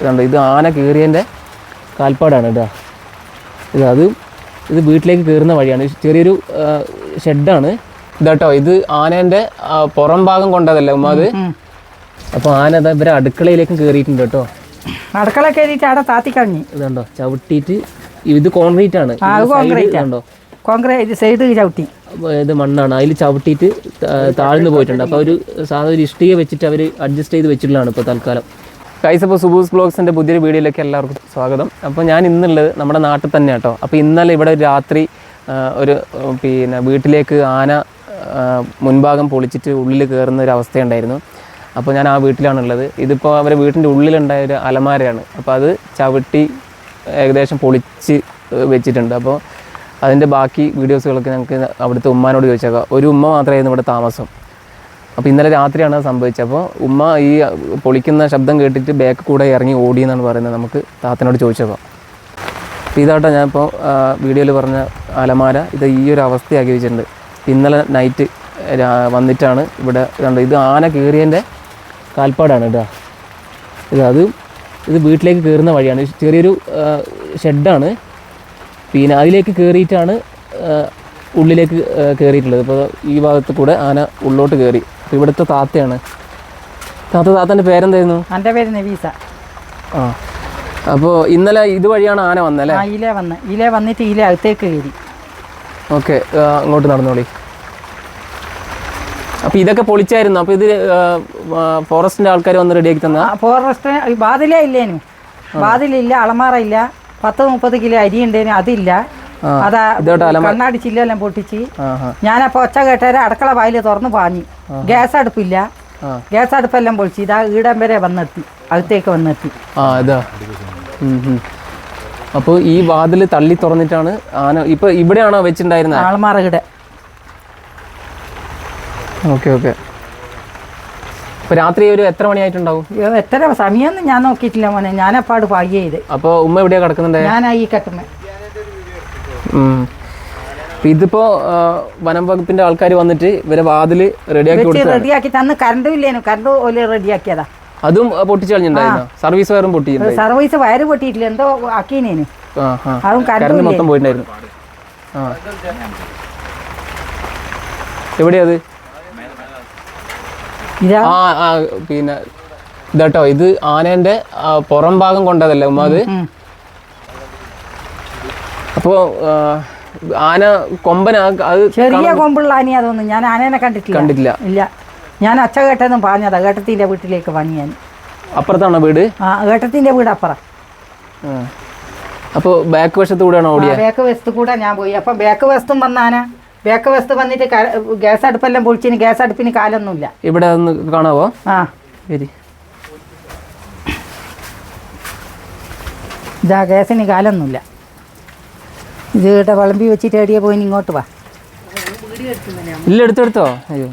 ഇതുണ്ട് ഇത് ആന കയറിയതിന്റെ കാൽപ്പാടാണ് കേട്ടോ. ഇത് അത് ഇത് വീട്ടിലേക്ക് കയറുന്ന വഴിയാണ്. ചെറിയൊരു ഷെഡാണ്. ഇതാട്ടോ ഇത് ആനേന്റെ പുറം ഭാഗം കൊണ്ടതല്ലേ ഉമ്മ അത്? അപ്പോൾ ആന അതാ ഇവരെ അടുക്കളയിലേക്കും കയറിയിട്ടുണ്ട് കേട്ടോ. അടുക്കള കയറിയിട്ട് അവിടെ താത്തിക്കളഞ്ഞി ഇതുണ്ടോ ചവിട്ടിയിട്ട് ഇത് കോൺക്രീറ്റ്. ആണ് കോൺക്രീറ്റ് കോൺക്രീറ്റ് സൈഡ് ചവിട്ടി. ഇത് മണ്ണാണ്. അതിൽ ചവിട്ടിയിട്ട് താഴ്ന്നു പോയിട്ടുണ്ട്. അപ്പോൾ ഒരു സാധാരണ ഒരു ഇഷ്ടിക വെച്ചിട്ട് അവർ അഡ്ജസ്റ്റ് ചെയ്ത് വെച്ചിട്ടുള്ളതാണ് ഇപ്പോൾ തൽക്കാലം. കൈസ് അപ്പോൾ സുബൂസ് ബ്ലോഗ്സിന്റെ പുതിയൊരു വീഡിയോയിലേക്ക് എല്ലാവർക്കും സ്വാഗതം. അപ്പോൾ ഞാൻ ഇന്നുള്ളത് നമ്മുടെ നാട്ടിൽ തന്നെ കേട്ടോ. അപ്പോൾ ഇന്നലെ ഇവിടെ രാത്രി ഒരു പിന്നെ വീട്ടിലേക്ക് ആന മുൻഭാഗം പൊളിച്ചിട്ട് ഉള്ളിൽ കയറുന്ന ഒരു അവസ്ഥയുണ്ടായിരുന്നു. അപ്പോൾ ഞാൻ ആ വീട്ടിലാണുള്ളത്. ഇതിപ്പോൾ അവരെ വീട്ടിന്റെ ഉള്ളിലുണ്ടായ ഒരു അലമാരയാണ്. അപ്പോൾ അത് ചവിട്ടി ഏകദേശം പൊളിച്ച് വെച്ചിട്ടുണ്ട്. അപ്പോൾ അതിന്റെ ബാക്കി വീഡിയോസുകളൊക്കെ ഞങ്ങൾക്ക് അവിടുത്തെ ഉമ്മാനോട് ചോദിച്ചേക്കാം. ഒരു ഉമ്മ മാത്രമായിരുന്നു ഇവിടെ താമസം. അപ്പോൾ ഇന്നലെ രാത്രിയാണ് അത് സംഭവിച്ചത്. അപ്പോൾ ഉമ്മ ഈ പൊളിക്കുന്ന ശബ്ദം കേട്ടിട്ട് ബാക്ക് കൂടെ ഇറങ്ങി ഓടി എന്നാണ് പറയുന്നത് നമുക്ക് താത്തനോട് ചോദിച്ചപ്പോൾ അപ്പോൾ ഇതാട്ടോ ഞാനിപ്പോൾ വീഡിയോയിൽ പറഞ്ഞ അലമാര. ഇത് ഈ ഒരു അവസ്ഥയാക്കി വെച്ചിട്ടുണ്ട്. ഇന്നലെ നൈറ്റ് വന്നിട്ടാണ് ഇവിടെ കണ്ടത്. ഇത് ആന കയറിയതിന്റെ കാൽപ്പാടാണ് ഇതാ ഇത് അത് ഇത് വീട്ടിലേക്ക് കയറുന്ന വഴിയാണ്. ചെറിയൊരു ഷെഡാണ് പിന്നെ അതിലേക്ക് കയറിയിട്ടാണ് ഉള്ളിലേക്ക് കയറിയിട്ടുള്ളത് ഇപ്പോൾ ഈ ഭാഗത്ത് കൂടെ ആന ഉള്ളോട്ട് കയറി ഇവിടുത്തെ താത്തയാണ്. താത്ത താത്തന്റെ പേരെന്തായിരുന്നു? എന്റെ പേര് നവീസ. ആ. അപ്പോൾ ഇന്നലെ ഇതുവഴിയാണ് ആന വന്നല്ലേ? ആ ഇലേ വന്ന്. ഇലേ വന്നിട്ട് ഇലേ അകത്തേക്ക് കയറി. ഓക്കെ അങ്ങോട്ട് നടന്നോളി. അപ്പോൾ ഇതൊക്കെ പൊളിച്ചായിരുന്നു. അപ്പോൾ ഇത് ഫോറസ്റ്റിന്റെ ആൾക്കാർ വന്ന് റെഡിയാക്കി തന്ന? ഫോറസ്റ്റ് ബാതിലേ ഇല്ലേനു. ബാതിലില്ല അളമാറ ഇല്ല. പത്ത് മുപ്പത് കിലോ അരി ഉണ്ടേനു അതില്ല. അതാ ഇതോട്ട് കണ്ണാടി ചില്ലെല്ലാം പൊട്ടിച്ച്. ഞാനപ്പോ ഞാനപ്പോൾ ഒച്ച കേട്ടേരെ അടുക്കള വായിൽ തുറന്ന് പാഞ്ഞു. ഗ്യാസ് അടുപ്പില്ല. ഗ്യാസ് അടുപ്പെല്ലാം പൊളിച്ച് ഇതാ ഈടം വരെ വന്നെത്തി. അകത്തേക്ക് വന്നെത്തി. ആ അപ്പോൾ ഈ വാതിൽ തള്ളി തുറന്നിട്ടാണ് ആന ഇപ്പൊ ഇവിടെയാണോ വെച്ചിട്ടുണ്ടായിരുന്നത് ആളമാറ ഈടെ ഓക്കെ. ഓക്കെ രാത്രി ഒരു എത്ര മണിയായിട്ടുണ്ടാവും? അയ്യോ, എത്ര സമയമൊന്നും ഞാൻ നോക്കിയിട്ടില്ല മോനെ. ഞാനപ്പാട് പായ ചെയ്ത് അപ്പോൾ ഉമ്മ എവിടെയാ കിടക്കുന്നുണ്ട്? ഞാനാ ഈ കട്ടുമേ ഉം. ഇപ്പൊ ഇതിപ്പോ വനം വകുപ്പിന്റെ ആൾക്കാർ വന്നിട്ട് ഇവരെ വാതിൽ റെഡിയാക്കി കൊടുത്തു റെഡിയാക്കി തന്ന് കറണ്ടും ഇല്ലേനു. കറണ്ട് ഓൽ റെഡിയാക്കിയതാ. അതും ആ, പൊട്ടിച്ച് സർവീസ് വയറും പൊട്ടി സർവീസ് വയറ് പൊട്ടിയിട്ടില്ല. എന്തോ ആക്കീനേന്. അതും കറണ്ട് മൊത്തം പോയിട്ടുണ്ടായിരുന്നു. ആ. എവിടെയത് ആ ആ പിന്നെ ഇതാട്ടോ. ഇത് ആനേന്റെ പുറം ഭാഗം കൊണ്ടതല്ലേ ഉമ്മ അത്? ഉം. ആന കൊമ്പന അത് ചെറിയ കൊമ്പുള്ള ആന അതൊന്നും ഞാൻ ആനേനെ കണ്ടിട്ടില്ല. കണ്ടിട്ടില്ല. ഇല്ല. ഞാൻ അച്ഛ കേട്ടെന്നും പറഞ്ഞതാ. കേട്ടത്തിന്റെ വീട്ടിലേക്ക് പണി ഞാൻ. അപ്പുറത്താണോ വീട്? ആ കേട്ടത്തിന്റെ വീട് അപ്പുറം. ആ. അപ്പോ ബാക്ക് വശത്ത് കൂടെയാണോ ഓടിയ? ബാക്ക് വശത്ത് കൂടെ ഞാൻ പോയി. അപ്പൊ ബാക്ക് വശത്തും വന്ന ആന. ബാക്ക് വശത്ത് വന്നിട്ട് ഗ്യാസ് അടുപ്പെല്ലാം പൊളിച്ചിന് ഗ്യാസ് അടുപ്പിന് കാലൊന്നുമില്ല. ഇവിടെ ഒന്ന് കാണാവോ? ആ. ശരി ഇതാ ഗ്യാസിന് കാലൊന്നുമില്ല. ഇത് ഇവിടെ വിളമ്പി വെച്ചിട്ട് എടിയെ പോയി? ഇങ്ങോട്ട് വാ. ഇല്ല എടുത്തെടുത്തോ അയ്യോ.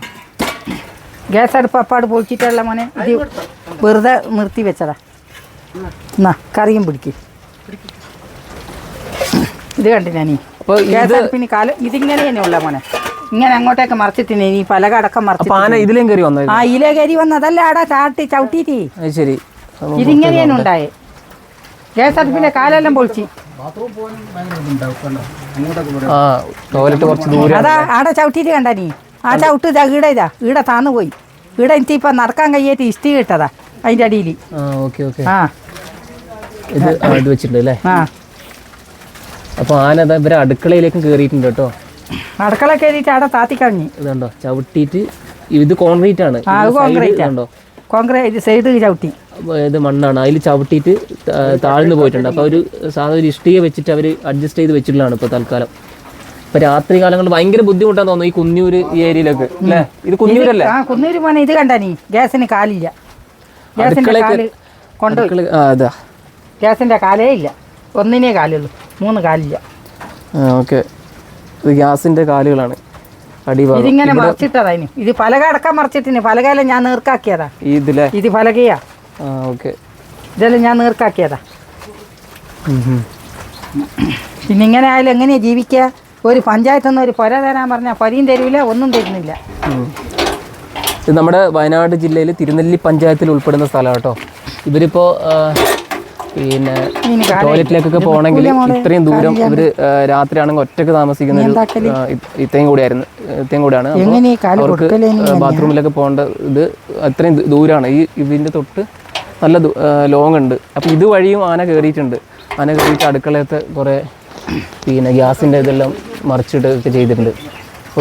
ഗ്യാസ് അടുപ്പ് അപ്പാട് പൊളിച്ചിട്ടുള്ള മോനെ ഇത് വെറുതെ നിർത്തി വെച്ചതാ. എന്നാ കറിയും പിടിക്ക്. ഇത് കണ്ടില്ല നീ? ഗ്യാസ് അടുപ്പിന് കാൽ ഇതിങ്ങനെ തന്നെയുള്ള മോനെ. ഇങ്ങനെ അങ്ങോട്ടേക്ക് മറിച്ചിട്ടിനെ നീ പലക അടക്കം അപ്പൊ മറിച്ചിട്ട് ഇതിലേം കയറി ആ ഇലേ കരി വന്നതല്ല ആടാ ചാട്ടി ചവിട്ടിയിട്ട് ഇതിങ്ങനെ ശരി. ഇതിങ്ങനെയാണ് ഉണ്ടായേ. ഗ്യാസ് അടുപ്പിന്റെ കാലെല്ലാം പൊളിച്ച്. ആ ടോയ്ലറ്റ് കുറച്ച് ദൂരെ അതാ ആടെ ചവിട്ടിയിട്ട് കണ്ട നീ? ആ ചവിട്ട് ഇതാ ഈടെ ഇതാ ഈടെ താന്നു പോയി. ഈടെ എനിക്ക് ഇപ്പൊ നടക്കാൻ കഴിയായിട്ട് ഇഷ്ടി കിട്ടതാ അതിന്റെ അടിയിൽ ആ ഓക്കെ ഓക്കെ. ആ. ഇത് വെച്ചിട്ടുണ്ട് അല്ലേ? ആ. അപ്പൊ ആന അതാ ഇവരെ അടുക്കളയിലേക്കും കയറിയിട്ടുണ്ട് കേട്ടോ. അടുക്കള കയറിയിട്ട് അവിടെ താത്തിക്കളഞ്ഞി ഇതുണ്ടോ ചവിട്ടിയിട്ട് ഇത് കോൺക്രീറ്റ് ആണ്. ആ കോൺക്രീറ്റ് കണ്ടോ കോൺക്രീറ്റ് സൈഡ് ചവിട്ടി. അപ്പൊ ഇത് മണ്ണാണ്. അതിൽ ചവിട്ടിയിട്ട് താഴ്ന്നു പോയിട്ടുണ്ട്. അപ്പോൾ ഒരു സാധാരണ ഒരു ഇഷ്ടിക വെച്ചിട്ട് അവർ അഡ്ജസ്റ്റ് ചെയ്ത് വെച്ചിട്ടുള്ളതാണ് ഇപ്പോൾ തൽക്കാലം. ഇപ്പൊ രാത്രി കാലങ്ങളിൽ ഭയങ്കര ബുദ്ധിമുട്ടാന്ന് തോന്നുന്നു ഈ കുഞ്ഞൂര് ഈ ഏരിയയിലൊക്കെ. അല്ലേ? ഇത് കുഞ്ഞൂരല്ലേ ആ കുന്നൂര് പോണ. ഇത് കണ്ടാ നീ? ഗ്യാസിന് കാലില്ല. ഗ്യാസിന്റെ കാൽ കൊണ്ടുപോയി. അതാ. ഗ്യാസിന്റെ കാലേ ഇല്ല. ഒന്നിനേ കാലുള്ളൂ മൂന്ന് കാലില്ല. ഓക്കെ. ഇത് ഗ്യാസിന്റെ കാലുകളാണ്. ഇതിങ്ങനെ മറിച്ചിട്ടതാ ഇനി. ഇത് പലക അടക്കം മറിച്ചിട്ടിന്. പലകയെല്ലാം ഞാൻ നീർക്കാക്കിയതാ. ഈ ഇതിലെ? ഇത് പലകയാ. ഓക്കെ. ഇതെല്ലാം ഞാൻ നീർക്കാക്കിയതാ. പിന്നെ ഇങ്ങനെ ആയാലും എങ്ങനെയാ ജീവിക്കുക? ഒരു പഞ്ചായത്ത് നിന്ന് ഒരു പുര തരാൻ പറഞ്ഞാൽ പൊരയും തരൂല ഒന്നും തരുന്നില്ല. ഇത് നമ്മുടെ വയനാട് ജില്ലയിൽ തിരുനെല്ലി പഞ്ചായത്തിൽ ഉൾപ്പെടുന്ന സ്ഥലമാണ് കേട്ടോ ഇവരിപ്പോൾ പിന്നെ ടോയ്ലറ്റിലേക്കൊക്കെ പോകണമെങ്കിൽ ഇത്രയും ദൂരം ഇവർ രാത്രിയാണെങ്കിൽ ഒറ്റയ്ക്ക് താമസിക്കുന്ന ഒരു ഇത്രയും കൂടിയായിരുന്നു ഇത്രയും കൂടിയാണ്. അവർക്ക് ബാത്റൂമിലൊക്കെ പോകേണ്ട ഇത് അത്രയും ദൂരമാണ് ഈ ഇതിന്റെ തൊട്ട് നല്ല ലോങ് ഉണ്ട് അപ്പോൾ ഇതുവഴിയും ആന കയറിയിട്ടുണ്ട് ആന കയറിയിട്ട് അടുക്കളയത്തെ കുറേ പിന്നെ ഗ്യാസിന്റെ ഇതെല്ലാം മറിച്ചിട്ടൊക്കെ ചെയ്തിട്ടുണ്ട്.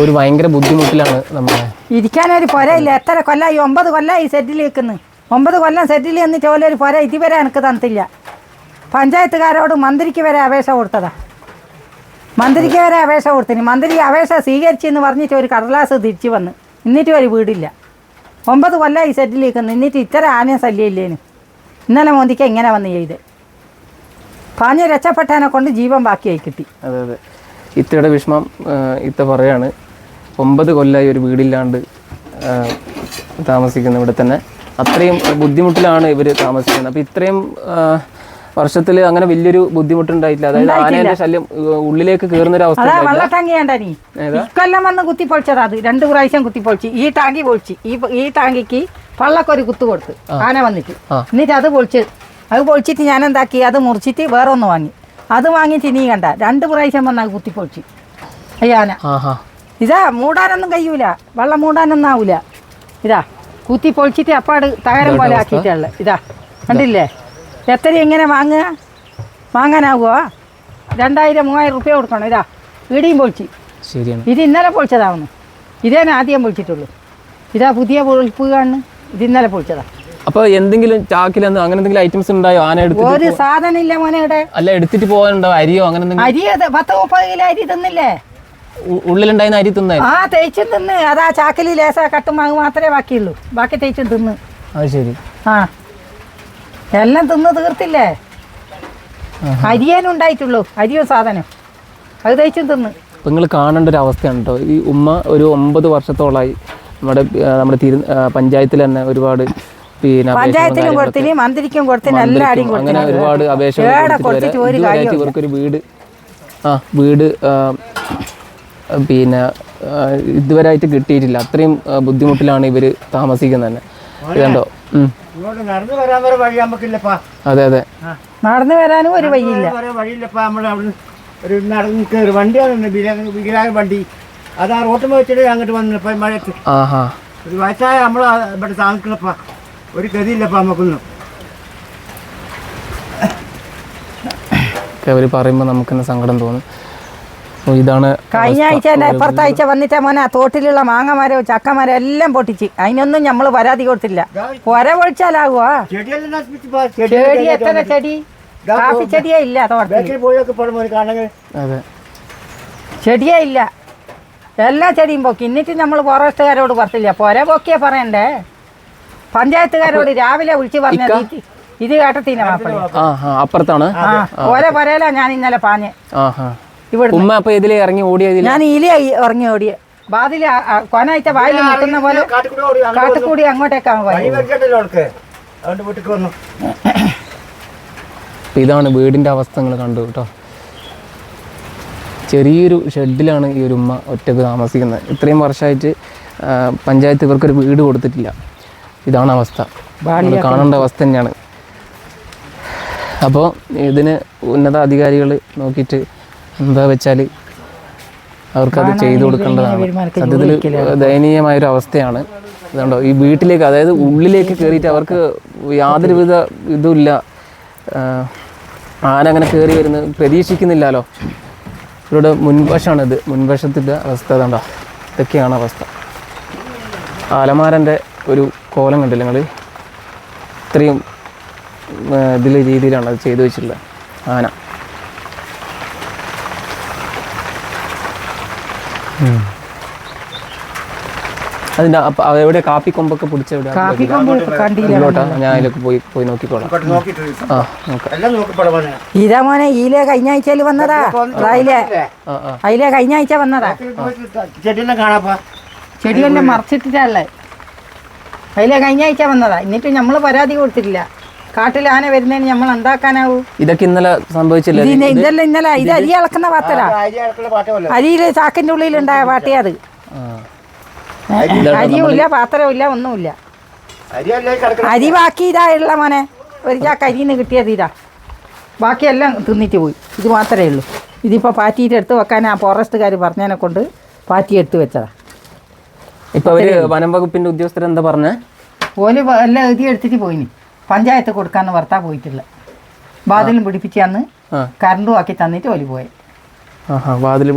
ഒരു ഭയങ്കര ബുദ്ധിമുട്ടിലാണ് നമ്മളെ. ഇരിക്കാനൊരു പുരയില്ല എത്ര കൊല്ലായി? ഒമ്പത് കൊല്ലായി സെറ്റിൽ നിൽക്കുന്നു. ഒമ്പത് കൊല്ലം സെറ്റിൽ എന്നിട്ട് പോലെ ഒരു പുര ഇതുവരെ എനിക്ക് തന്നിട്ടില്ല. പഞ്ചായത്തുകാരോട് മന്ത്രിക്ക് വരെ അപേക്ഷ കൊടുത്തതാ. മന്ത്രിക്ക് വരെ അപേക്ഷ കൊടുത്തിന്. മന്ത്രി അപേക്ഷ സ്വീകരിച്ചെന്ന് പറഞ്ഞിട്ട് ഒരു കടലാസ് തിരിച്ചു വന്ന്. എന്നിട്ട് ഒരു വീടില്ല. ഒമ്പത് കൊല്ലമായി സെറ്റിൽ നിൽക്കുന്നു. എന്നിട്ട് ഇത്ര ആനയും ശല്യമില്ലേനു ഇന്നലെ മോന്തിക്ക് എങ്ങനെ വന്ന് ചെയ്ത്? പാഞ്ഞ് രക്ഷപ്പെട്ടതിനെ കൊണ്ട് ജീവൻ ബാക്കിയായി കിട്ടി. അതെ അതെ. ഇത്തയുടെ വിഷമം ഇത്ത പറയാണ്. ഒമ്പത് കൊല്ലമായി ഒരു വീടില്ലാണ്ട് താമസിക്കുന്നു ഇവിടെ തന്നെ. അത്രയും ബുദ്ധിമുട്ടിലാണ് ഇവർ താമസിക്കുന്നത്. അപ്പോൾ ഇത്രയും വർഷത്തിൽ അങ്ങനെ വലിയൊരു ബുദ്ധിമുട്ടുണ്ടായിട്ടില്ല. അതായത് ആനേന്റെ ശല്യം ഉള്ളിലേക്ക് കയറുന്ന ഒരു അവസ്ഥ അതാ വെള്ളട്ടാങ്കി വേണ്ട നീ ഇക്കൊല്ലം വന്ന് കുത്തിപ്പൊളിച്ചതാ അത്. രണ്ട് പ്രാവശ്യം കുത്തിപ്പൊളിച്ച് ഈ ടാങ്കി പൊളിച്ച്. ഈ ഈ ടാങ്കിക്ക് പള്ളക്കൊരു കുത്തു കൊടുത്ത്. ആന വന്നിട്ട്. എന്നിട്ട് അത് പൊളിച്ച് അത് പൊളിച്ചിട്ട് ഞാൻ എന്താക്കി അത് മുറിച്ചിട്ട് വേറെ ഒന്ന് വാങ്ങി. അത് വാങ്ങിയിട്ട് നീ കണ്ട. രണ്ട് പ്രാവശ്യം വന്ന് അത് കുത്തിപ്പൊളിച്ച് ഈ ആന. ഇതാ മൂടാനൊന്നും കഴിയൂല. വെള്ളം മൂടാനൊന്നും ആവൂല. ഇതാ കുത്തി പൊളിച്ചിട്ട് അപ്പാട് തകരം പോലെ ആക്കിയിട്ടുള്ള ഇതാ കണ്ടില്ലേ? എത്ര ഇങ്ങനെ വാങ്ങുക? വാങ്ങാനാവുമോ രണ്ടായിരം മൂവായിരം റുപ്യ കൊടുക്കണം. ഇതാ ഇടിയും പൊളിച്ച്. ശരിയാണ്. ഇത് ഇന്നലെ പൊളിച്ചതാവുന്നു. ഇതേനെ ആദ്യം പൊളിച്ചിട്ടുള്ളൂ. ഇതാ പുതിയ പൊളിപ്പ് കാണുന്നു. ഇത് ഇന്നലെ പൊളിച്ചതാ. അപ്പോൾ എന്തെങ്കിലും ചാക്കിലെന്ന് അങ്ങനെ എന്തെങ്കിലും ഐറ്റംസ് ഉണ്ടായോ? ആന എടുത്തിട്ട് ഒരു സാധനം ഇല്ല മോനെ ഇവിടെ. അല്ല എടുത്തിട്ട് പോകാനുണ്ടോ? അരിയോ അങ്ങനെ എന്തെങ്കിലും? അരി അത് പത്ത് മുപ്പത് കിലോ അരി തിന്നില്ലേ? ഉള്ളിലുണ്ടായിരുന്ന അരി തിന്നായി ആ തേച്ചും തിന്ന്. അതാ ചാക്കിൽ ലേസ കട്ടുമാങ്ങ് മാത്രമേ ബാക്കിയുള്ളൂ. ബാക്കി തേച്ചും തിന്ന്. അത് ശരി. ആ. എല്ലാം തിന്ന് തീർത്തില്ലേ? അരിയാനും ഉണ്ടായിട്ടുള്ളൂ അരിയോ സാധനം. അത് തേച്ചും തിന്ന്. നിങ്ങൾ കാണേണ്ട ഒരു അവസ്ഥയാണ് കേട്ടോ ഈ ഉമ്മ ഒരു ഒമ്പത് വർഷത്തോളമായി നമ്മുടെ നമ്മുടെ തിരു പഞ്ചായത്തിൽ തന്നെ ഒരുപാട് പിന്നെ പഞ്ചായത്തിലും കൊടുത്തിന് മന്ത്രിക്കും കൊടുത്തിന് എല്ലാവരും അങ്ങനെ ഒരുപാട് അപേക്ഷ ഇവർക്ക് ഒരു ഇവർക്കൊരു വീട് ആ വീട് പിന്നെ ആ, ഇതുവരെയായിട്ട് കിട്ടിയിട്ടില്ല. അത്രയും ബുദ്ധിമുട്ടിലാണ് ഇവർ താമസിക്കുന്നത് തന്നെ. ഇതുണ്ടോ ഉം. ഇങ്ങോട്ട് നടന്നു വരാൻ വരെ വഴി നമുക്കില്ലപ്പാ. അതെ അതെ. നടന്നു വരാനും ഒരു വഴിയില്ല. വരെ വഴിയില്ലപ്പാ. നമ്മൾ അവിടെ ഒരു നടന്ന് കയറി വണ്ടിയാണ് വികലാംഗ വണ്ടി. അത് ആ റോട്ട് വെച്ചിട്ട് അങ്ങോട്ട് വന്നു ഇപ്പം മഴയത്ത്. ആഹാ. ഒരു വയസ്സായ നമ്മൾ ഇവിടെ താമസിക്കണപ്പാ. ഒരു ഗതിയില്ലപ്പാ നമുക്കൊന്നും. അവർ പറയുമ്പോൾ നമുക്കെന്നെ സങ്കടം തോന്നും. ഇതാണ് കഴിഞ്ഞ ആഴ്ച തന്നെ അപ്പുറത്തെ ആഴ്ച വന്നിട്ട് മോനെ തോട്ടിലുള്ള മാങ്ങമാരോ ചക്കമാരോ എല്ലാം പൊട്ടിച്ച്. അതിനൊന്നും നമ്മൾ പരാതി കൊടുത്തില്ല. പുര പൊളിച്ചാലാകുവാ. ചെടി എത്ര ചെടി? കാപ്പി ചെടിയേ ഇല്ല തോട്ടത്തിൽ അതെ. ചെടിയേ ഇല്ല. എല്ലാ ചെടിയും പൊക്കി. എന്നിട്ട് നമ്മൾ ഫോറസ്റ്റുകാരോട് പറഞ്ഞില്ല. പുര പൊക്കിയേ പറയണ്ടേ? പഞ്ചായത്തുകാരോട് രാവിലെ വിളിച്ചു പറഞ്ഞത് ഇത് കേട്ടത്തിനാ അപ്പുറത്താണ്. ഒരേ പുരയിലാ ഞാൻ ഇന്നലെ പാഞ്ഞ്. ഇവിടെ ഉമ്മ അപ്പോൾ ഇതിലേ ഇറങ്ങി ഓടിയതിൽ ഞാൻ ഇലി ഇറങ്ങി ഓടിയ. വാതിൽ കൊനായിട്ട് വായിൽ മുട്ടുന്ന പോലെ കാട്ടുകൂടി അങ്ങോട്ടേക്കാണ് ഇതാണ് വീടിന്റെ അവസ്ഥ നിങ്ങൾ കണ്ടു കേട്ടോ. ചെറിയൊരു ഷെഡിലാണ് ഈ ഒരു ഉമ്മ ഒറ്റയ്ക്ക് താമസിക്കുന്നത്. ഇത്രയും വർഷമായിട്ട് പഞ്ചായത്ത് ഇവർക്കൊരു വീട് കൊടുത്തിട്ടില്ല. ഇതാണ് അവസ്ഥ. കാണേണ്ട അവസ്ഥ തന്നെയാണ്. അപ്പോൾ ഇതിന് ഉന്നത അധികാരികൾ നോക്കിയിട്ട് എന്താ വെച്ചാൽ അവർക്കത് ചെയ്തു കൊടുക്കേണ്ടതാണ്. സത്യത്തിൽ ദയനീയമായൊരു അവസ്ഥയാണ് ഇതുണ്ടോ? ഈ വീട്ടിലേക്ക് അതായത് ഉള്ളിലേക്ക് കയറിയിട്ട് അവർക്ക് യാതൊരുവിധ ഇതുമില്ല. ആന അങ്ങനെ കയറി വരുന്നത് പ്രതീക്ഷിക്കുന്നില്ലല്ലോ. ഇവരുടെ മുൻവശമാണിത് മുൻവശത്തിന്റെ അവസ്ഥ അതുണ്ടോ ഇതൊക്കെയാണ് അവസ്ഥ. ആലമാരന്റെ ഒരു കോലം കണ്ടില്ല നിങ്ങൾ ഇത്രയും ഇതിൽ രീതിയിലാണ് അത് ചെയ്തു വെച്ചിട്ടുള്ളത്. ആന. അപ്പ- എവിടെ? കാപ്പി കൊമ്പൊക്കെ പിടിച്ച ഞാൻ അതിലേക്ക് പോയി പോയി നോക്കിക്കോളാം. ഇതാ മോനെ ഈലെ കഴിഞ്ഞ ആഴ്ചയിൽ വന്നതാ. അതിലെ അതിലെ കഴിഞ്ഞ ആഴ്ച വന്നതാ. ചെടിയെല്ലാം കാണാപ്പാ. ചെടിയെല്ലാം മറച്ചിട്ടിട്ടല്ലേ? അതിലെ കഴിഞ്ഞ ആഴ്ച വന്നതാ. എന്നിട്ട് നമ്മൾ പരാതി കൊടുത്തിട്ടില്ല. കാട്ടിൽ ആന വരുന്നതിന് നമ്മൾ എന്താക്കാനാവൂ? ഇതൊക്കെ ഇന്നലെ സംഭവിച്ചില്ല? ഇന്നലെ ഇതെല്ലാം ഇന്നലെ ഇത് അരി അളക്കുന്ന പാട്ടമല്ല അരിയിൽ ചാക്കിന്റെ ഉള്ളിലുണ്ടായ പാട്ടിയത് അരിയുമില്ല പാത്രവും ഒന്നുമില്ല. അരി ബാക്കി ഇതാ ഉള്ള മോനെ ഒരു ചാക്ക് അരിന്ന് കിട്ടിയത് ഇതാ. ബാക്കിയെല്ലാം തിന്നിട്ട് പോയി. ഇത് മാത്രമേ ഉള്ളൂ. ഇതിപ്പോൾ പാറ്റിയിട്ട് എടുത്ത് വെക്കാൻ ആ ഫോറസ്റ്റുകാർ പറഞ്ഞതിനെ കൊണ്ട് പാറ്റി എടുത്ത് വെച്ചതാ. ഇപ്പൊ അവർ വനം വകുപ്പിന്റെ ഉദ്യോഗസ്ഥർ എന്താ പറഞ്ഞേ ഓൽ എല്ലാം എഴുതി എടുത്തിട്ട് പോയിനി. പഞ്ചായത്ത് കൊടുക്കാന്ന് വർത്താ പോയിട്ടില്ല. വാതിലും പിടിപ്പിച്ച് അന്ന് കറണ്ടും ആക്കി തന്നിട്ട് ഓൽ പോയി. ആഹാ വാതിൽ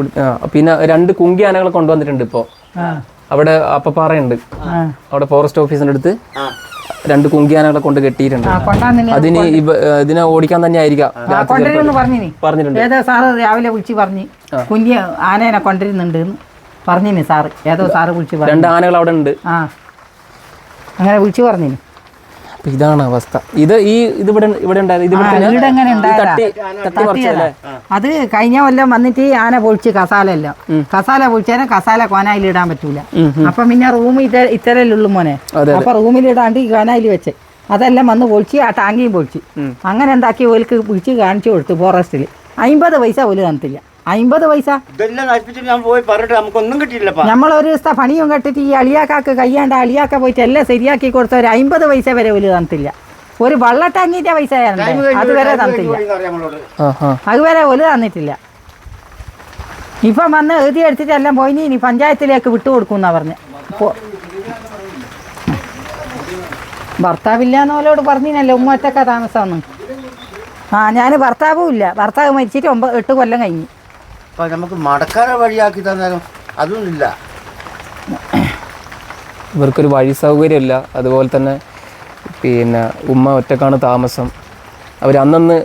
പിന്നെ രണ്ട് കുങ്കി ആനകളെ കൊണ്ടുവന്നിട്ടുണ്ട് ഇപ്പോ. ആ. അവിടെ അപ്പപ്പാറയുണ്ട്. അവിടെ ഫോറസ്റ്റ് ഓഫീസിന്റെ അടുത്ത് രണ്ട് കുങ്കി ആനകളെ കൊണ്ട് കെട്ടിയിട്ടുണ്ട്. അതിന് ഇതിനെ ഓടിക്കാൻ തന്നെ ആയിരിക്കാം. പറഞ്ഞിട്ടുണ്ട്. ഏതോ സാറ് രാവിലെ വിളിച്ച് പറഞ്ഞു കുഞ്ഞി ആനേനെ കൊണ്ടുവരുന്നുണ്ട് എന്ന് പറഞ്ഞിനി സാറ്. ഏതോ സാറ് വിളിച്ച് രണ്ട് ആനകൾ അവിടെ ഉണ്ട്. ആ. അങ്ങനെ വിളിച്ചു പറഞ്ഞിനി. അപ്പൊ ഇതാണ് അവസ്ഥ. ഇത് ഈ ഇത് ഇവിടെ ഇവിടെ അത് കഴിഞ്ഞ കൊല്ലം വന്നിട്ട് ഈ ആന പൊളിച്ച് കസാല എല്ലാം കസാല പൊളിച്ചാൽ കസാല കോനായിൽ ഇടാൻ പറ്റൂല. അപ്പൊ പിന്നെ റൂം ഇത ഇത്തരല്ലുള്ളു മോനെ. അപ്പൊ റൂമിൽ ഇടാണ്ട് ഈ കോനായിൽ വെച്ച്. അതെല്ലാം വന്ന് പൊളിച്ച് ആ ടാങ്കിയും പൊളിച്ച്. അങ്ങനെ എന്താക്കി ഓൽക്ക് പിടിച്ച് കാണിച്ചു കൊടുത്തു ഫോറസ്റ്റിൽ അമ്പത് പൈസ ഓൽ തന്നിട്ടില്ല. അമ്പത് പൈസ. ഇതെല്ലാം നശിപ്പിച്ചിട്ട് ഞാൻ പോയി പറഞ്ഞിട്ട് നമുക്കൊന്നും കിട്ടിയില്ലപ്പാ. നമ്മൾ ഒരു ദിവസത്തെ പണിയും കെട്ടിട്ട് ഈ അളിയാക്കാക്ക് കയ്യാണ്ട് അളിയാക്ക പോയിട്ട് എല്ലാം ശരിയാക്കി കൊടുത്ത ഒരു അമ്പത് പൈസ വരെ ഒരു തന്നിട്ടില്ല. ഒരു വള്ളട്ടാങ്ങിന്റെ പൈസ അതുവരെ അത് വരെ തന്നിട്ടില്ല. നമ്മളോട്. വരെ ഒൽ തന്നിട്ടില്ല. ഇപ്പം വന്ന് എഴുതി എടുത്തിട്ട് എല്ലാം പോയി ഇനി പഞ്ചായത്തിലേക്ക് വിട്ടു കൊടുക്കുന്നാ പറഞ്ഞ്. ഭർത്താവില്ല ഓലോട് പറഞ്ഞിനല്ലോ ഉമ്മ ഒറ്റക്ക താമസമൊന്നും ആ ഞാൻ ഭർത്താവും ഇല്ല. ഭർത്താവ് മരിച്ചിട്ട് ഒമ്പത് എട്ട് കൊല്ലം കഴിഞ്ഞു. അപ്പൊ നമുക്ക് മടക്കാരെ വഴിയാക്കി തന്നാലും അതും ഇല്ല ഇവർക്കൊരു വഴി സൗകര്യമില്ല. അതുപോലെ തന്നെ പിന്നെ ഉമ്മ ഒറ്റക്കാണ് താമസം. അവർ അന്നന്ന്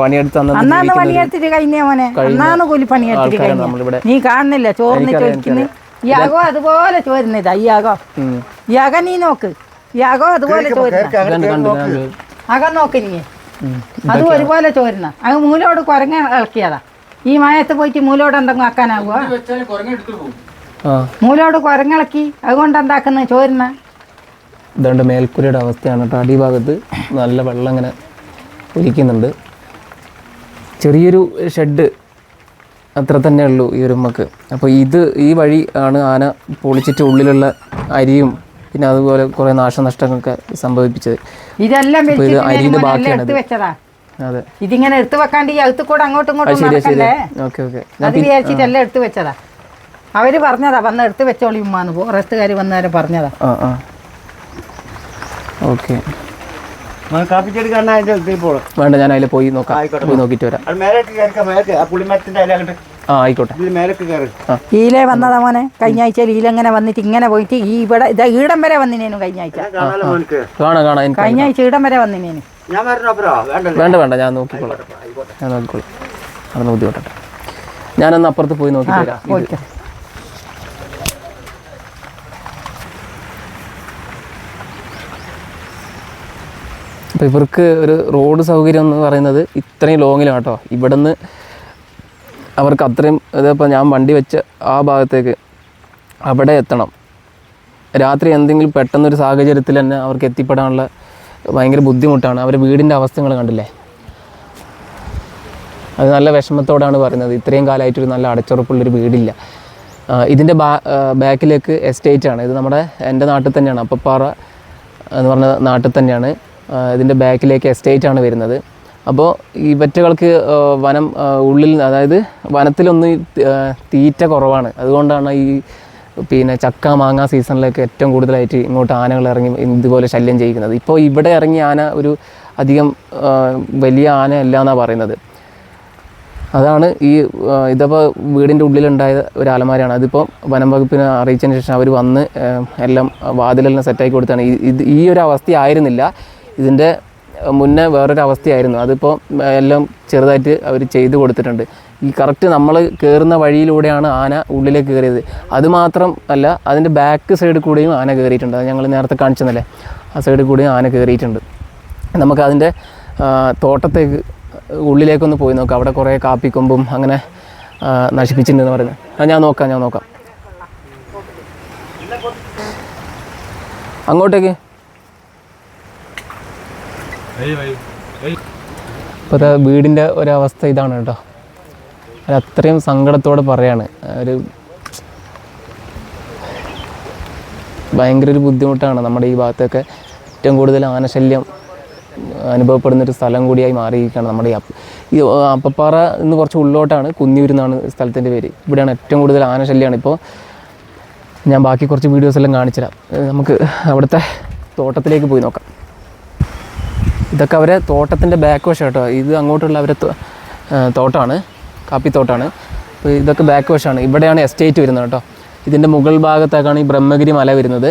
പണിയെടുത്ത് അന്നന്ന് പണിയെടുത്തിട്ട് കഴിഞ്ഞ മോനെ. അന്നാന്ന് കൂലി പണിയെടുത്തിട്ട്. നീ കാണുന്നില്ല ചോറിന് ചോദിക്കുന്നു. ഈ ആകോ അതുപോലെ ചോരുന്നതാ. ഈ ആക നീ നോക്ക്. യാഗോ അതുപോലെ ചോരുന്ന. അകം നോക്ക്. നീ. അതും ഒരുപോലെ ചോരുന്ന. അത് മൂലോട് കുരങ്ങ ഇളക്കിയതാ. ഈ മഴയത്ത് പോയിട്ട് മൂലോട് എന്തെങ്കിലും ആക്കാനാകുക ആ. മൂലോട് കുരങ്ങിളക്കി. അതുകൊണ്ട് എന്താക്കുന്ന? ചോരുന്ന. ഇതുകൊണ്ട് മേൽക്കുരയുടെ അവസ്ഥയാണ് കേട്ടോ. അടിഭാഗത്ത് നല്ല വെള്ളം ഇങ്ങനെ ഒലിക്കുന്നുണ്ട്. ചെറിയൊരു ഷെഡ് അത്ര തന്നെ ഉള്ളൂ ഈ ഒരു ഉമ്മക്ക്. അപ്പോൾ ഇത് ഈ വഴി ആണ് ആന പൊളിച്ചിട്ട് ഉള്ളിലുള്ള അരിയും പിന്നെ അതുപോലെ കുറേ നാശനഷ്ടങ്ങളൊക്കെ സംഭവിപ്പിച്ചത്. ഇതെല്ലാം ഇത് ബാക്കിയാണ് അരിയുടെ ഞാൻ ഇതിങ്ങനെ എടുത്തു വെക്കാണ്ട് ഈ അകത്ത് കൂടെ അങ്ങോട്ടും ഇങ്ങോട്ടും നടക്കണ്ടേ? അത് വിചാരിച്ചിട്ടല്ലേ എല്ലാം എടുത്ത് വെച്ചതാ. അവർ പറഞ്ഞതാ വന്ന് എടുത്ത് വെച്ചോളി ഉമ്മാന്ന്. ഫോറസ്റ്റുകാർ വന്നവരെ പറഞ്ഞതാ. ആ ആ. ഓക്കെ. വേണ്ട ഞാൻ അതിൽ പോയി നോക്കാം. പോയി നോക്കിട്ട് വരാം. ആ ആയിക്കോട്ടെ. ഈലെ വന്നതാ മോനെ. കഴിഞ്ഞ ആഴ്ച ഈലെങ്ങനെ വന്നിട്ട് ഇങ്ങനെ പോയിട്ട് ഈ ഇവിടെ ഇതാ ഈടം വരെ വന്നിനേനു കഴിഞ്ഞ ആഴ്ച. കാണാം കാണാം കഴിഞ്ഞ ആഴ്ച ഈടം വരെ വന്നിനേനു. വേണ്ട വേണ്ട ഞാൻ നോക്കിക്കോളാം. ഞാൻ നോക്കിക്കോളാം. അതൊന്ന് ബുദ്ധിമുട്ടെ ഞാനൊന്ന് അപ്പുറത്ത് പോയി നോക്കി വരാം അപ്പോൾ ഇവർക്ക് ഒരു റോഡ് സൗകര്യം എന്ന് പറയുന്നത് ഇത്രയും ലോങ്ങിലാണ് കേട്ടോ. ഇവിടുന്ന് അവർക്ക് അത്രയും ഇതിപ്പോൾ ഞാൻ വണ്ടി വെച്ച ആ ഭാഗത്തേക്ക് അവിടെ എത്തണം. രാത്രി എന്തെങ്കിലും പെട്ടെന്നൊരു സാഹചര്യത്തിൽ തന്നെ അവർക്ക് എത്തിപ്പെടാനുള്ള ഭയങ്കര ബുദ്ധിമുട്ടാണ്. അവരുടെ വീടിന്റെ അവസ്ഥ നിങ്ങൾ കണ്ടില്ലേ? അത് നല്ല വിഷമത്തോടാണ് പറയുന്നത്. ഇത്രയും കാലമായിട്ടൊരു നല്ല അടച്ചുറപ്പുള്ളൊരു വീടില്ല. ഇതിന്റെ ബാ ബാക്കിലേക്ക് എസ്റ്റേറ്റ് ആണ്. ഇത് നമ്മുടെ എന്റെ നാട്ടിൽ തന്നെയാണ്. അപ്പപ്പാറ എന്ന് പറഞ്ഞ നാട്ടിൽ തന്നെയാണ്. ഇതിന്റെ ബാക്കിലേക്ക് എസ്റ്റേറ്റ് ആണ് വരുന്നത്. അപ്പോൾ ഈ വെറ്റകൾക്ക് വനം ഉള്ളിൽ അതായത് വനത്തിലൊന്നും തീറ്റ കുറവാണ്. അതുകൊണ്ടാണ് ഈ പിന്നെ ചക്ക മാങ്ങ സീസണിലൊക്കെ ഏറ്റവും കൂടുതലായിട്ട് ഇങ്ങോട്ട് ആനകൾ ഇറങ്ങി ഇതുപോലെ ശല്യം ചെയ്യിക്കുന്നത്. ഇപ്പോൾ ഇവിടെ ഇറങ്ങി ആന ഒരു അധികം വലിയ ആന അല്ല എന്നാണ് പറയുന്നത്. അതാണ് ഈ ഇതിപ്പോൾ വീടിന്റെ ഉള്ളിലുണ്ടായ ഒരു അലമാരയാണ്. അതിപ്പോൾ വനം വകുപ്പിനെ അറിയിച്ചതിന് ശേഷം അവർ വന്ന് എല്ലാം വാതിലെല്ലാം സെറ്റാക്കി കൊടുത്താണ്. ഇത് ഈ ഒരു അവസ്ഥയായിരുന്നില്ല ഇതിന്റെ മുന്നേ വേറൊരു അവസ്ഥയായിരുന്നു അതിപ്പോൾ എല്ലാം ചെറുതായിട്ട് അവർ ചെയ്തു കൊടുത്തിട്ടുണ്ട്. ഈ കറക്റ്റ് നമ്മൾ കയറുന്ന വഴിയിലൂടെയാണ് ആന ഉള്ളിലേക്ക് കയറിയത്. അതുമാത്രം അല്ല അതിന്റെ ബാക്ക് സൈഡിൽ കൂടെയും ആന കയറിയിട്ടുണ്ട്. അത് ഞങ്ങൾ നേരത്തെ കാണിച്ചതല്ലേ? ആ സൈഡിൽ കൂടെയും ആന കയറിയിട്ടുണ്ട്. നമുക്ക് അതിന്റെ തോട്ടത്തേക്ക് ഉള്ളിലേക്കൊന്ന് പോയി നോക്കാം. അവിടെ കുറേ കാപ്പിക്കൊമ്പും അങ്ങനെ നശിപ്പിച്ചിട്ടുണ്ടെന്ന് പറയുന്നത്. ആ ഞാൻ നോക്കാം ഞാൻ നോക്കാം. അങ്ങോട്ടേക്ക്. ഇപ്പോൾ വീടിന്റെ ഒരവസ്ഥ ഇതാണ് കേട്ടോ. അത്രയും സങ്കടത്തോടെ പറയാണ്. ഒരു ഭയങ്കര ഒരു ബുദ്ധിമുട്ടാണ് നമ്മുടെ ഈ ഭാഗത്തൊക്കെ ഏറ്റവും കൂടുതൽ ആനശല്യം അനുഭവപ്പെടുന്ന ഒരു സ്ഥലം കൂടിയായി മാറിയിരിക്കുകയാണ് നമ്മുടെ ഈ അപ്പ ഈ അപ്പപ്പാറ എന്ന് കുറച്ച് ഉള്ളോട്ടാണ് കുന്നിയൂർ എന്നാണ് സ്ഥലത്തിന്റെ പേര്. ഇവിടെയാണ് ഏറ്റവും കൂടുതൽ ആനശല്യമാണ് ഇപ്പോൾ. ഞാൻ ബാക്കി കുറച്ച് വീഡിയോസ് എല്ലാം കാണിച്ചുതരാം. നമുക്ക് അവിടുത്തെ തോട്ടത്തിലേക്ക് പോയി നോക്കാം. ഇതൊക്കെ അവരെ തോട്ടത്തിന്റെ ബാക്ക് വശം കേട്ടോ. ഇത് അങ്ങോട്ടുള്ള അവരെ തോട്ടമാണ് കാപ്പിത്തോട്ടമാണ് അപ്പോൾ ഇതൊക്കെ ബാക്ക് വശമാണ് ഇവിടെയാണ് എസ്റ്റേറ്റ് വരുന്നത് കേട്ടോ. ഇതിന്റെ മുകൾ ഭാഗത്തേക്കാണ് ഈ ബ്രഹ്മഗിരി മല വരുന്നത്.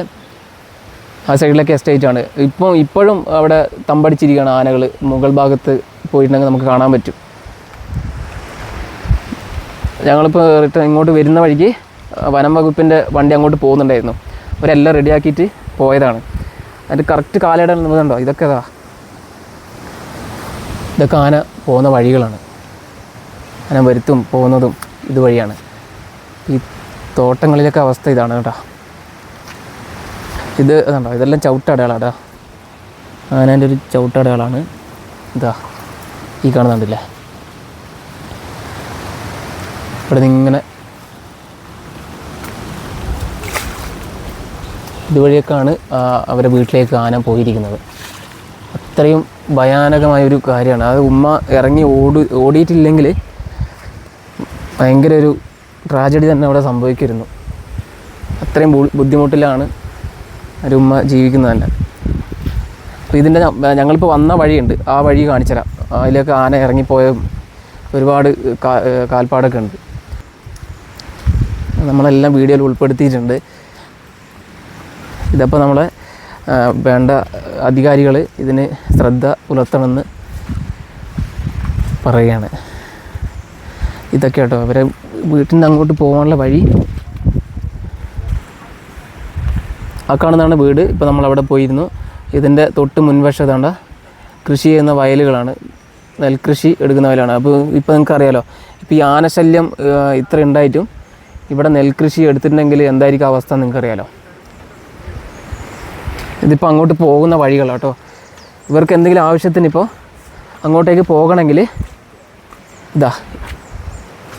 ആ സൈഡിലൊക്കെ എസ്റ്റേറ്റ് ആണ്. ഇപ്പോൾ ഇപ്പോഴും അവിടെ തമ്പടിച്ചിരിക്കുകയാണ് ആനകൾ മുകൾ ഭാഗത്ത് പോയിട്ടുണ്ടെങ്കിൽ നമുക്ക് കാണാൻ പറ്റും. ഞങ്ങളിപ്പോൾ റിട്ടേൺ ഇങ്ങോട്ട് വരുന്ന വഴിക്ക് വനം വകുപ്പിന്റെ വണ്ടി അങ്ങോട്ട് പോകുന്നുണ്ടായിരുന്നു. അവരെല്ലാം റെഡിയാക്കിയിട്ട് പോയതാണ്. അതിന്റെ കറക്റ്റ് കാലയിടാൻ നിന്നുണ്ടോ ഇതൊക്കെ ഇതാ ഇതൊക്കെ ആന പോകുന്ന വഴികളാണ്. ആന വരുത്തും പോകുന്നതും ഇതുവഴിയാണ്. ഈ തോട്ടങ്ങളിലൊക്കെ അവസ്ഥ ഇതാണ് കേട്ടോ. ഇത് കണ്ടോ? ഇതെല്ലാം ചവിട്ടടയാളാടാ ആനേന്റെ ഒരു ചവിട്ടടയാളാണ് ഇതാ ഈ കാണുന്നുണ്ടല്ലേ? ഇവിടെ നിന്ന് ഇങ്ങനെ ഇതുവഴിയൊക്കെയാണ് അവരുടെ അവരെ വീട്ടിലേക്ക് ആന പോയിരിക്കുന്നത്. അത്രയും ഭയാനകമായൊരു കാര്യമാണ്. അത് ഉമ്മ ഇറങ്ങി ഓടി ഓടിയിട്ടില്ലെങ്കിൽ ഭയങ്കര ഒരു ട്രാജഡി തന്നെ അവിടെ സംഭവിക്കുമായിരുന്നു അത്രയും ബുദ്ധിമുട്ടിലാണ് ഒരു ഉമ്മ ജീവിക്കുന്നത് തന്നെ. അപ്പോൾ ഇതിന്റെ ഞങ്ങളിപ്പോൾ വന്ന വഴിയുണ്ട്. ആ വഴി കാണിച്ചുതരാം അതിലേക്ക് ആന ഇറങ്ങിപ്പോയ ഒരുപാട് കാൽപ്പാടൊക്കെ ഉണ്ട്. നമ്മളെല്ലാം വീഡിയോയിൽ ഉൾപ്പെടുത്തിയിട്ടുണ്ട്. ഇതപ്പോൾ നമ്മളെ വേണ്ട അധികാരികൾ ഇതിന് ശ്രദ്ധ പുലർത്തണമെന്ന് പറയുകയാണ്. ഇതൊക്കെ കേട്ടോ. അവരെ വീട്ടിൽ അങ്ങോട്ട് പോകാനുള്ള വഴി. ആ കാണുന്നതാണ് വീട്. ഇപ്പോൾ നമ്മളവിടെ പോയിരുന്നു. ഇതിന്റെ തൊട്ട് മുൻവശത്താണ് കൃഷി ചെയ്യുന്ന വയലുകളാണ്. നെൽകൃഷി എടുക്കുന്ന വയലാണ്. അപ്പോൾ ഇപ്പോൾ നിങ്ങൾക്ക് അറിയാലോ. ഇപ്പോൾ ഈ ആനശല്യം ഇത്ര ഉണ്ടായിട്ടും ഇവിടെ നെൽകൃഷി എടുത്തിട്ടുണ്ടെങ്കിൽ എന്തായിരിക്കും അവസ്ഥ നിങ്ങൾക്കറിയാലോ ഇതിപ്പോൾ അങ്ങോട്ട് പോകുന്ന വഴികളാണ് കേട്ടോ. ഇവർക്ക് എന്തെങ്കിലും ആവശ്യത്തിന് ഇപ്പോൾ അങ്ങോട്ടേക്ക് പോകണമെങ്കിൽ ഇതാ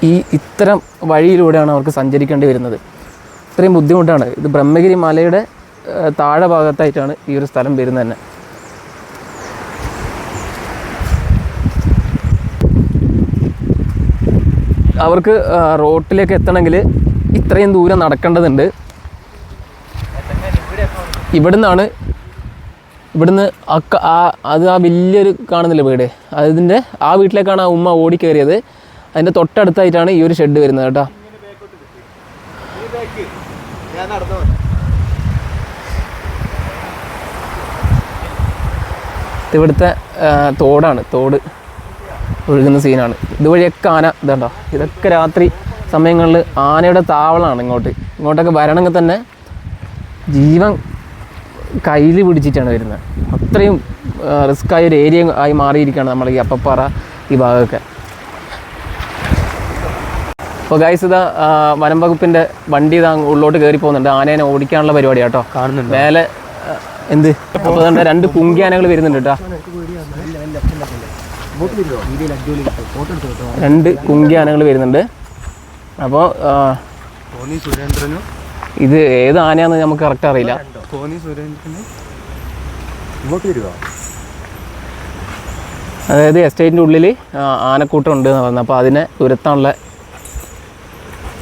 ഈ ഇത്തരം വഴിയിലൂടെയാണ് അവർക്ക് സഞ്ചരിക്കേണ്ടി വരുന്നത്. ഇത്രയും ബുദ്ധിമുട്ടാണ്. ഇത് ബ്രഹ്മഗിരി മലയുടെ താഴെ ഭാഗത്തായിട്ടാണ് ഈ ഒരു സ്ഥലം വരുന്നത് തന്നെ. അവർക്ക് റോട്ടിലേക്ക് എത്തണമെങ്കിൽ ഇത്രയും ദൂരം നടക്കേണ്ടതുണ്ട്. ഇവിടുന്നാണ് ഇവിടുന്ന് ആ അത് ആ വലിയൊരു കാണുന്നില്ല വീട്? അതിന്റെ ആ വീട്ടിലേക്കാണ് ആ ഉമ്മ ഓടിക്കേറിയത്. അതിന്റെ തൊട്ടടുത്തായിട്ടാണ് ഈ ഒരു ഷെഡ് വരുന്നത് കേട്ടോ. ഇവിടുത്തെ തോടാണ്. തോട് ഒഴുകുന്ന സീനാണ് ഇതുവഴിയൊക്കെ ആന ഇതുണ്ടോ ഇതൊക്കെ രാത്രി സമയങ്ങളിൽ ആനയുടെ താവളമാണ് ഇങ്ങോട്ട്. ഇങ്ങോട്ടൊക്കെ വരണമെങ്കിൽ തന്നെ ജീവൻ കയ്യിൽ പിടിച്ചിട്ടാണ് വരുന്നത്. അത്രയും റിസ്ക്കായ ഒരു ഏരിയ ആയി മാറിയിരിക്കുകയാണ് നമ്മൾ ഈ അപ്പപ്പാറ ഈ ഭാഗമൊക്കെ. അപ്പോൾ ഗൈസ് ഇതാ വനം വകുപ്പിന്റെ വണ്ടി ഇതാ ഉള്ളോട്ട് കയറി പോകുന്നുണ്ട്. ആനേനെ ഓടിക്കാനുള്ള പരിപാടി കേട്ടോ. കാണുന്നുണ്ട്? മേലെ എന്ത്? അപ്പോൾ തന്നെ രണ്ട് പുങ്കിയാനകൾ വരുന്നുണ്ട് കേട്ടോ. രണ്ട് പുങ്കിയാനകൾ വരുന്നുണ്ട്. അപ്പോൾ ഇത് ഏത് ആനയാന്ന് നമുക്ക് കറക്റ്റ് അറിയില്ല. അതായത് എസ്റ്റേറ്റിന്റെ ഉള്ളിൽ ആനക്കൂട്ടം ഉണ്ട് എന്ന് പറഞ്ഞത് അപ്പോൾ അതിനെ തുരത്താനുള്ള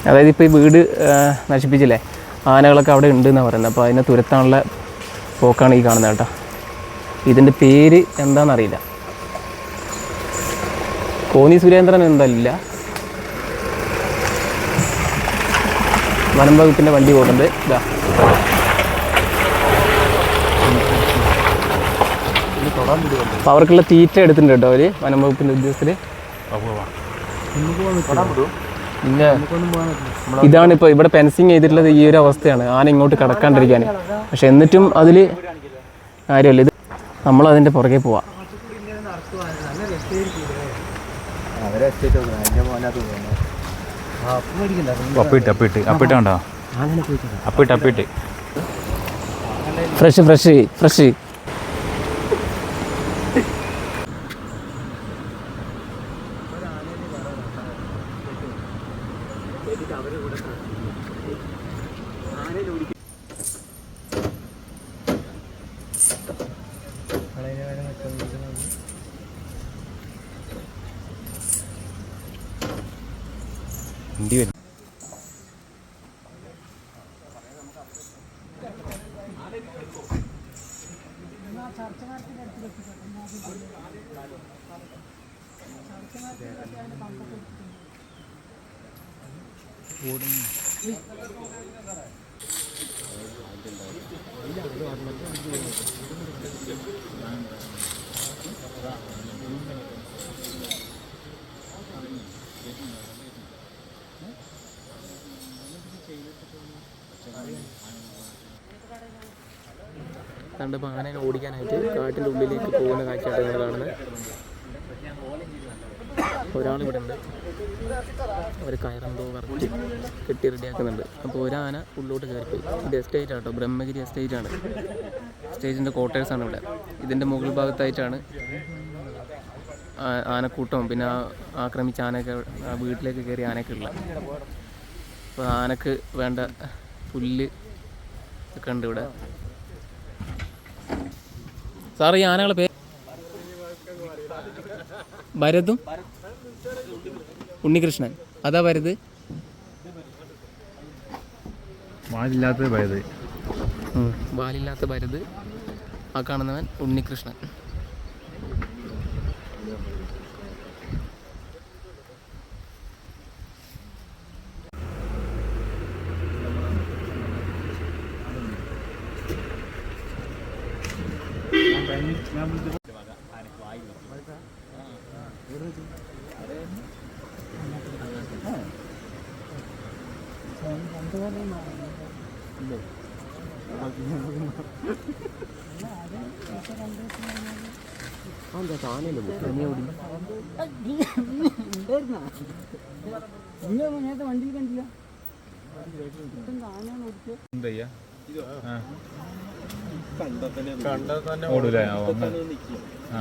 അതായത് ഇപ്പോൾ ഈ വീട് നശിപ്പിച്ചില്ലേ? ആനകളൊക്കെ അവിടെ ഉണ്ട് എന്നാണ് പറയുന്നത്. അപ്പോൾ അതിനെ തുരത്താനുള്ള പോക്കാണ് ഈ കാണുന്നത് കേട്ടോ. ഇതിന്റെ പേര് എന്താണെന്നറിയില്ല കോന്നി സുരേന്ദ്രൻ എന്തല്ല. വനം വകുപ്പിന്റെ വണ്ടി പോകുന്നുണ്ട്. ഇതാ. അപ്പോൾ അവർക്കുള്ള തീറ്റ എടുത്തിട്ടുണ്ട് കേട്ടോ അവർ വനം വകുപ്പിന്റെ ഉദ്യോഗസ്ഥർ പിന്നെ ഇതാണ് ഇപ്പോൾ ഇവിടെ ഫെൻസിങ് ചെയ്തിട്ടുള്ളത് ഈ ഒരു അവസ്ഥയാണ്. ആന ഇങ്ങോട്ട് കടക്കാണ്ടിരിക്കാൻ പക്ഷെ എന്നിട്ടും അതിൽ കാര്യമല്ല. ഇത് നമ്മൾ അതിന്റെ പുറകെ പോവാം. അപ്പിട്ട് അപ്പിട്ട്. അപ്പിട്ട് അപ്പിട്ട് ഫ്രഷ് ഫ്രഷ് ഫ്രഷ് വണ്ടി വരും കണ്ട് അങ്ങനെ ഓടിക്കാനായിട്ട് കാട്ടിന്റെ ഉള്ളിലേക്ക് പോകുന്ന കാഴ്ചയായിട്ട് നിങ്ങൾ കാണുന്നത്. ഒരാൾ ഇവിടെ ഉണ്ട്. അവർ കയറെന്തോ കറക്റ്റ് കെട്ടി റെഡിയാക്കുന്നുണ്ട്. അപ്പോൾ ഒരാന ഉള്ളോട്ട് കയറിപ്പോയി. ഇത് എസ്റ്റേറ്റ് ആട്ടോ. ബ്രഹ്മഗിരി എസ്റ്റേറ്റ് ആണ്. സ്റ്റേറ്റിന്റെ ക്വാർട്ടേഴ്സാണ് ഇവിടെ. ഇതിന്റെ മുകൾ ഭാഗത്തായിട്ടാണ് ആനക്കൂട്ടവും പിന്നെ ആക്രമിച്ച ആനയൊക്കെ വീട്ടിലേക്ക് കയറി ആനയൊക്കെ ഉള്ള. അപ്പോൾ ആനക്ക് വേണ്ട പുല്ല് ഒക്കെ ഉണ്ട് ഇവിടെ. സാർ ഈ ആനകളെ പേര് ഭരതും ഉണ്ണികൃഷ്ണൻ. അതാ ഭരത്. വാലില്ലാത്ത ഭരത്. വാലില്ലാത്ത ഭരത്. ആ കാണുന്നവൻ ഉണ്ണികൃഷ്ണൻ. എന്താ ചെയ്യാ ഓടൂലേ ആ,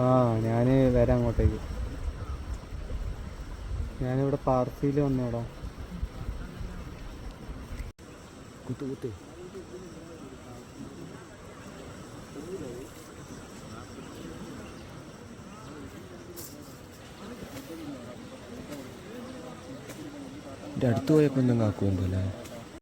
ആ ഞാൻ വരാം അങ്ങോട്ടേക്ക്. ഞാനിവിടെ പാർസിയിൽ വന്നോടാ. കുത്തു കുത്ത്. അടുത്ത് പോയപ്പോൾ എന്തെങ്കിലും ആക്കുമല്ലോ അല്ലേ?